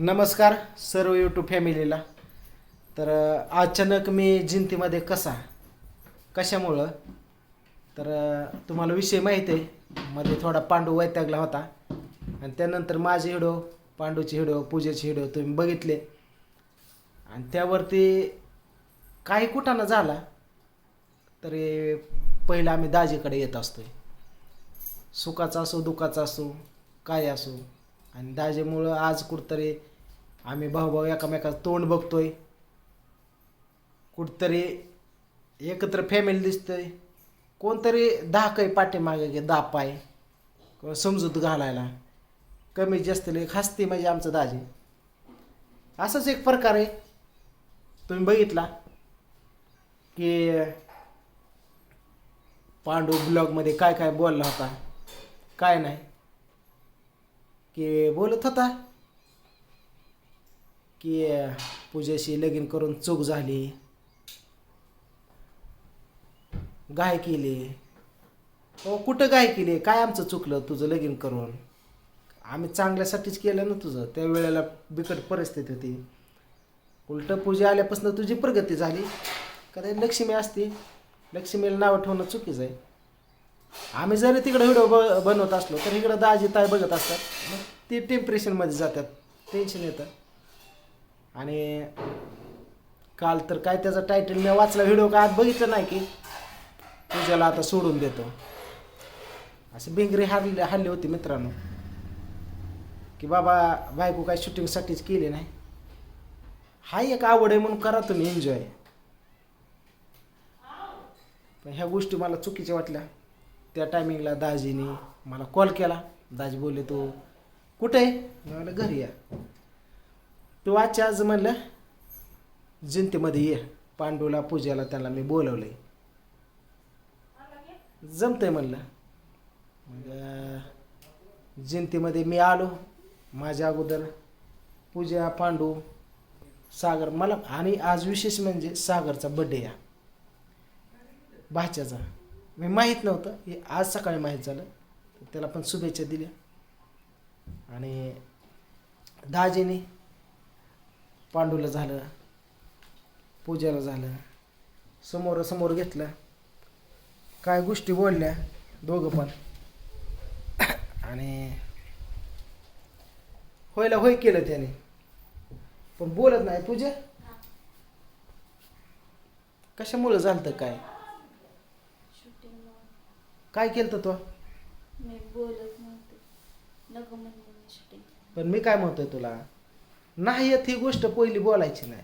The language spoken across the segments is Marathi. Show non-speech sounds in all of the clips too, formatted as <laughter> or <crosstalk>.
नमस्कार सर्व यूट्यूब फॅमिलीला. तर अचानक मी जिंतीमध्ये कसा? कशामुळं? तर तुम्हाला विषय माहीत आहे मध्ये थोडा पांडू वैतागला होता. आणि त्यानंतर माझे हिडो पांडूचे हिडो पूजेचे हिडो तुम्ही बघितले. आणि त्यावरती काही कुठानं झाला तरी पहिलं आम्ही दाजीकडे येत असतो सुखाचा असो दुखाचा असो काय असो आणि दाजेमुळं आज कुठतरी आम्ही भाऊभाऊ एकामेकाचं तोंड बघतोय. कुठतरी एकत्र फॅमिली दिसतंय. कोणतरी दहाकही पाठीमागे घे दापाय किंवा समजूत घालायला. कमी जास्त एक हसते म्हणजे आमचं दाजी. असंच एक प्रकार आहे. तुम्ही बघितला? की पांडू ब्लॉगमध्ये काय काय बोलला होता? काय नाही? की बोलत होता की पूजेशी लगीन करून चूक झाली. गाय केली. हो कुठं गाय केली? काय आमचं चुकलं तुझं लगीन करून? आम्ही चांगल्यासाठीच केलं ना तुझं. त्या वेळेला बिकट परिस्थिती होती. उलट पूजा आल्यापासून तुझी प्रगती झाली. कारण लक्ष्मी असते लक्ष्मीला नावं ठेवणं चुकीचं आहे. आम्ही जरी तिकडे व्हिडिओ ब बनवत असलो तर इकडं दाजी ताय बघत असतात. मग ते टेम्परेशनमध्ये जातात. टेन्शन येतं. आणि काल तर काय त्याचा टायटल मी वाचला व्हिडिओ का आज बघितलं नाही की. पूजाला आता सोडून देतो. असे बिंगरी हारली हल्ली होती मित्रांनो. की बाबा बायको काय शूटिंगसाठीच केली नाही. हा एक आवड आहे म्हणून करा तुम्ही एन्जॉय पण ह्या गोष्टी मला चुकीच्या वाटल्या. त्या टायमिंगला दाजीने मला कॉल केला. दाजी बोलले तू कुठे आहे? म्हणलं घरी या तू आजच्या आज म्हणलं जिंतीमध्ये ये. पांडूला पूजेला त्याला मी बोलवलंय. जमतंय म्हणलं. मग जिंतीमध्ये मी आलो. माझ्या अगोदर पूजा पांडू सागर मला आणि आज विशेष म्हणजे सागरचा बड्डे या भाच्याचा. मी माहीत नव्हतं. हे आज सकाळी माहीत झालं. त्याला पण शुभेच्छा दिल्या. आणि दाजीने पांडूला झालं. पूजाला झालं. समोरासमोर घेतलं. काय गोष्टी बोलल्या दोघं पण. आणि होयला होय केलं त्याने. पण बोलत नाही पूजा? कशामुळं झालं काय? शूटिंग काय केलं तर तो? मी बोलत नव्हते. नको म्हणले मी शूटिंग पण मी काय म्हणतोय तुला? नाही येत ही गोष्ट पहिली बोलायची नाही.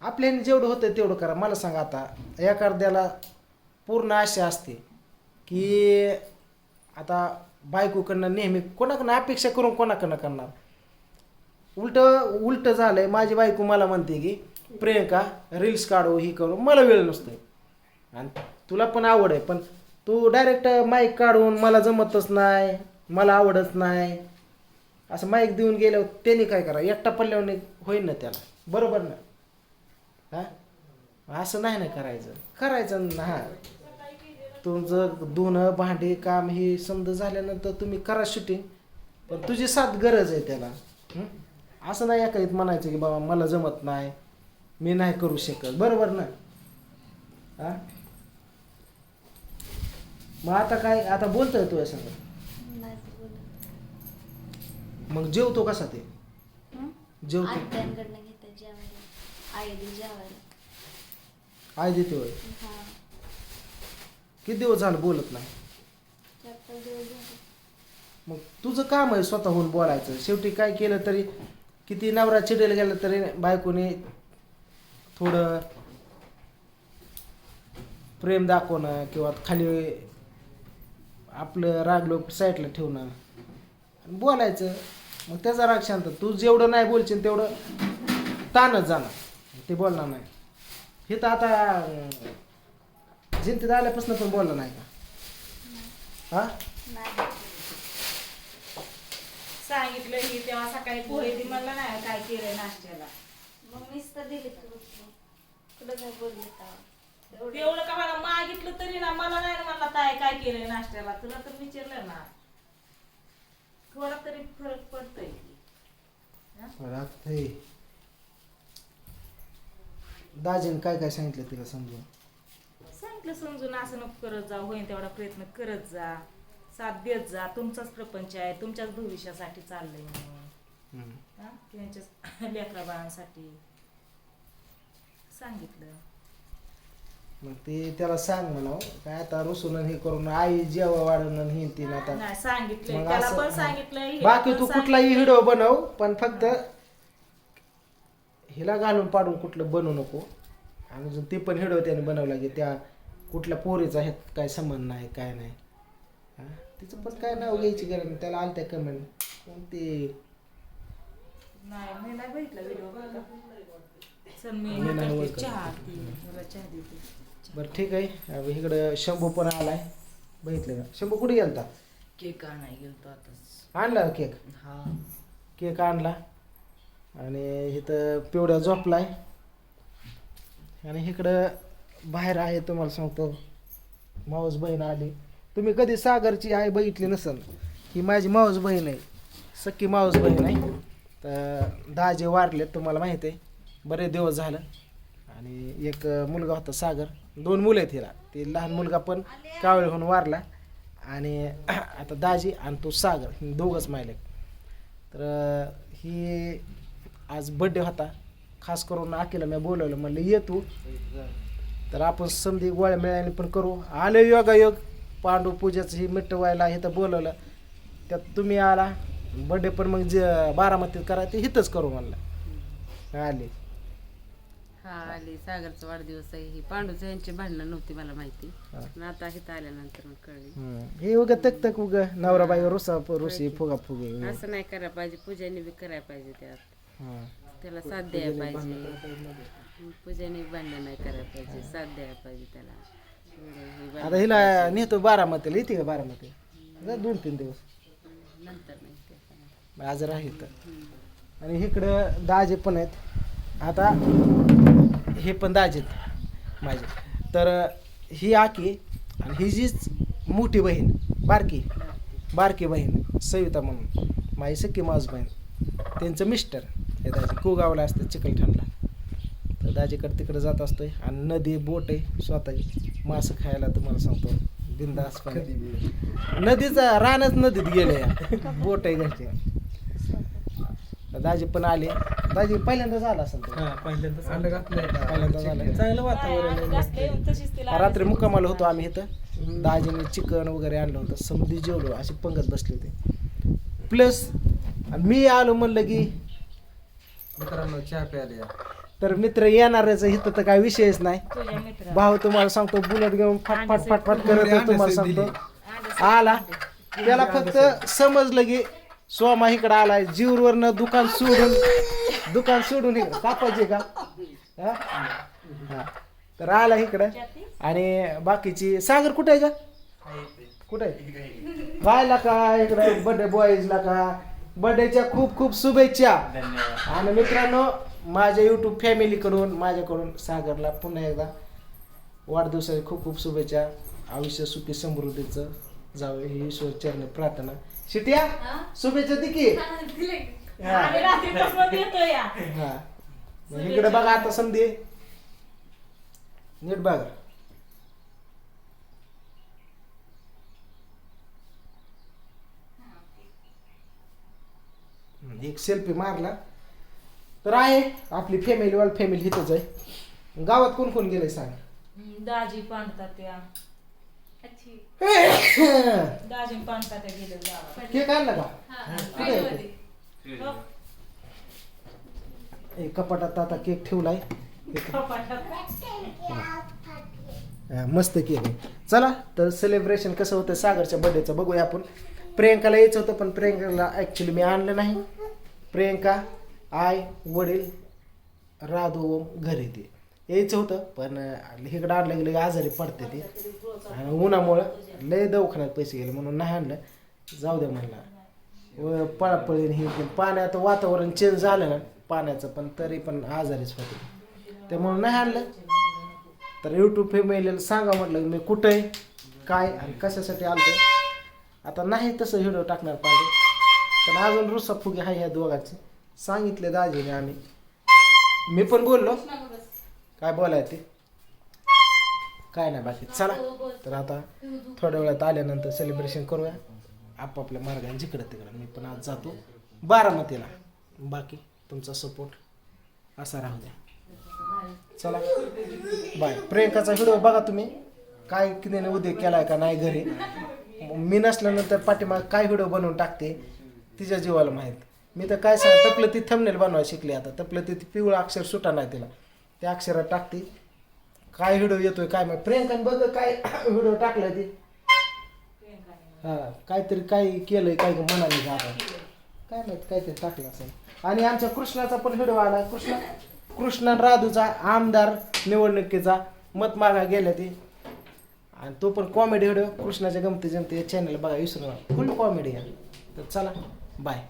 आपल्याने जेवढं होतं तेवढं करा. मला सांग आता एखाद्याला पूर्ण आशा असते की आता बायकोकडनं नेहमी कोणाकडनं अपेक्षा करून कोणाकडनं करणार? उलट उलट झालंय. माझी बायको मला म्हणते की प्रियंका रील्स काढू ही करू. मला वेळ नसतोय. आणि तुला पण आवड आहे पण तू डायरेक्ट माईक काढून मला जमतच नाही मला आवडत नाही. असं माईक देऊन गेल्यावर त्यांनी काय करा एकटा पडल्यावर होईन ना त्याला. बरोबर ना? हा? असं नाही ना करायचं. करायचं ना. हा. तुमचं धुणं भांडी काम हे समजा झाल्यानंतर तुम्ही करा शूटिंग पण तुझी साथ गरज आहे त्याला. असं नाही एखाद्यात म्हणायचं की बाबा मला जमत नाही. मी नाही करू शकत. बरोबर ना? हा? मग आता काय आता बोलतोय तुझ्या संग नाही बोलत मग जेवतो कसा ते? जेवतो. आत्यांकडनं घेतात जेवायला. आई दे जेवायला. आई देते होय? हा. किती दिवस झालं बोलत नाही? चार पाच दिवस झाले. मग तुझं काम आहे स्वतःहून बोलायचं. शेवटी काय केलं तरी किती नवरा चिडेल गेलं तरी बायकोने थोडं प्रेम दाखवणं किंवा खाली आपलं रागलो साईडला ठेवणं आणि बोलायचं मग त्याचा राग शांत. तू जेवढं नाही बोलशील तेवढं ताणच जाणार ते बोलणार नाही. हे तर आता जिंतीत आल्यापासून पण बोलला नाही का? हा? नाही सांगितलं ही तेव्हा सकाळी पोहे ती म्हणलं नाही काय केलंय नाश्त्याला. मग मीच तर दिले तुला काय बोलले तेव्हा? तेवढं का मला मागितलं तरी ना मला नाही ना म्हणला ताय काय केलंय नाश्त्याला तुला तर विचारलं ना थोडा तरी फरक पडतोय की. हं? हे दाजीने काय काय सांगितलं तिला समजून सांगितलं समजून असं नको करत जा होईन तेवढा प्रयत्न करत जा साथ देत जा तुमचाच प्रपंच आहे तुमच्याच भविष्यासाठी चाललंय म्हणून हम्म. हा? त्यांच्या लेकरा बाळांसाठी सांगितलं मग ते त्याला सांग म्हणा काय आता रुसून हे करून आई जेव्हा वाढवणं हे तीन आता. नाही सांगितलंय. मग त्याला असं- पण हा. हिला बाकी पण तू. कुठलाही व्हिडिओ बनव पण फक्त हिला घालून पाडून कुठलं बनवू नको. आणि अजून ते पण व्हिडिओ त्याने बनवला की त्या कुठल्या पोरीचा ह्यात काय संबंध नाही काय नाही. हा? तिचं पण काय नाव घ्यायची गरज नाही. त्याला आलत्या कमेंट कोणते? नाही मी नाही बघितला व्हिडिओ बघा चल मी मी नाही. चहा मला चहा देते. बरं ठीक आहे. इकडं शंभू पण आलाय. बघितलं का? शंभू कुठे गेलता? केक आणाय गेलतो आताच आणला केक? हा. केक आणला. आणि इथं पिवड्या झोपलाय. आणि इकडं बाहेर आहे तुम्हाला सांगतो. मावस बहीण आली. तुम्ही कधी सागरची आई बघितली नसल ही माझी मावस बहीण आहे. सख्खी मावस बहीण आहे. तर दहाजे वारले तुम्हाला माहिती आहे. बरेच दिवस झालं. आणि एक मुलगा होता सागर. दोन मुलं आहेत हिला. ते लहान मुलगा पण कावळे होऊन वारला. आणि <clears throat> आता दाजी आणि तो सागर दोघंच मायले तर ही आज बड्डे होता. खास करून आकेला मी बोलवलं म्हणलं ये तू. तर आपण समधी गोळ्या मिळाली पण करू. आले योगायोग. पांडू पूजाचं ही मिटवायला तर बोलवलं. त्यात तुम्ही आला. बड्डे पण मग जे बारामतीत करा ते इथंच करू म्हणलं. आले. हा आली. सागरचा वाढदिवस आहे. ही पांडूचं यांची भांडणं नव्हती मला माहिती. हा. पण आता इथं आल्यानंतर मग कळली. हम्म. हे उगा तक तक उगा नवरा बाई रुसा रुसी फुगा फुगे असं नाही करायला पाहिजे. पूजाने बी करायला पाहिजे त्यात. हा. त्याला साथ द्यायला पाहिजे. पूजाने भांडणं नाही करायला पाहिजे. साथ द्यायला पाहिजे त्याला. एवढं हे आता हिला नेतो बारामतीला. येते का बारामती? जा दोन तीन दिवस. नंतर नाही ते. आज राहील आणि इकडं दाजे पण आहेत. आता हे पण दाजेत माझे. तर ही आकी आणि ही जीच मोठी बहीण बारकी बारकी बहीण सविता म्हणून. माझी सख्खी मावस बहीण. त्यांचं मिस्टर हे दाजी. कुगावला असतं चिकलठाणला तर दाजीकडे तिकडे जात असतोय आणि नदी बोट आहे स्वतःची. मासं खायला तुम्हाला सांगतो. बिंदास नदीचा रानच नदीत गेले. बोट आहे घरची. दाजी पण आले. दाजी पहिल्यांदाच आला असेल तो. पहिल्यांदाच आला. चांगलं वातावरण आहे, आहे. रात्री मुक्कामाला होतो आम्ही इथं. दाजीने चिकन वगैरे आणलं होतं. समधी जेवलो. अशी पंगत बसली होती. प्लस मी आलो म्हणलं की मित्रांनो चहा प्यायला तर मित्र येणारच इथं तर काय विषयच नाही. भाऊ तुम्हाला सांगतो बुलेट घेऊन फाट फाट फाट फाट करत आहे तुम्हाला सांगतो. आला. त्याला फक्त समजलं की सोमा इकडं आलाय जीवरवरनं दुकान सोडून दुकान सोडून इकडं. कापायचे का? हा? हा. तर आला इकडं. आणि बाकीची सागर कुठे आहे का? कुठे आहे? गायला का इकडं? बर्थडे बॉईजला का? बर्थडेच्या खूप खूप शुभेच्छा. आणि मित्रांनो माझ्या युट्यूब फॅमिलीकडून माझ्याकडून सागरला पुन्हा एकदा वाढदिवसाची खूप खूप शुभेच्छा. आयुष्य सुखी समृद्धीचं. जावं ही ईश्वर चरणी प्रार्थना. शिट्या शुभेच्छा दे की. हा. या. हा. मग इकडे बघा आता समधी नीट बघा. एक सेल्फी मारला. तर आहे आपली फॅमिली वाल फॅमिली इथंच आहे. गावात कोण कोण गेलंय सांग? दाजी पांडतात त्या. <coughs> गेले गावात. केक आणला का? कुठे आहे केक? हो. कपाटात आता केक ठेवलाय. <laughs> इथं. हा, मस्त केक आहे. चला तर सेलिब्रेशन कसं होतं सागरच्या बर्थडेचं बघूया आपण. प्रियंकाला यायचं होतं पण प्रियंकाला ॲक्च्युली मी आणलं नाही. प्रियंका आय वडील राधू ओम घरी ते. यायचं होतं पण इकडं आणलं गेलं आजारी पडते ते. आणि उन्हामुळं लय दवाखान्यात पैसे गेले म्हणून नाही आणलं. जाऊ द्या म्हणला. पळापळीन पळापळीने हे पाण्यात वातावरण चेंज झालं ना पाण्याचं पण तरी पण आजारीच होते. त्यामुळं नाही आणलं. तर यूट्यूब फॅमिलीला सांगा म्हटलं मी कुठं आहे काय आणि कशासाठी आलतो. आता नाही तसं व्हिडिओ टाकणार पाहिजे पण अजून रुसा फुगे आहे ह्या दोघांचे. सांगितले दाजीने आम्ही. मी पण बोललो. काय बोलाय ते? काय नाही बाकी. चला तर आता थोड्या वेळात आल्यानंतर सेलिब्रेशन करूया. आपापल्या मार्गाने जिकडं तिकडं. मी पण आज जातो बारामतीला. बाकी तुमचा सपोर्ट असा राहू द्या. चला. बाय. प्रियंकाचा व्हिडिओ बघा तुम्ही. काय किती उद्योग केलाय का नाही घरी. मी नसल्यानंतर पाठीमाग काय व्हिडिओ बनवून टाकते तिच्या जीवाला माहीत. मी तर काय सांग तपलं ती थंबनेल बनवायला शिकली आता. तपलं ती पिवळं अक्षर सुटा नाही तिला. त्या अक्षरात टाकते. काय व्हिडिओ येतोय काय मग प्रियंकाने बघ काय <coughs> व्हिडिओ टाकलाय ते. हा काहीतरी काय केलंय काय म्हणाले का आता. काय माहीत काहीतरी टाकलं असेल. आणि आमच्या कृष्णाचा पण व्हिडिओ आला. कृष्णा कृष्णा राधूचा आमदार निवडणुकीचा मत मागा गेल्या ते. आणि तो पण कॉमेडी व्हिडिओ कृष्णाच्या गमती जमती चॅनल बघा विसरू नका. फुल कॉमेडी आहे. तर चला बाय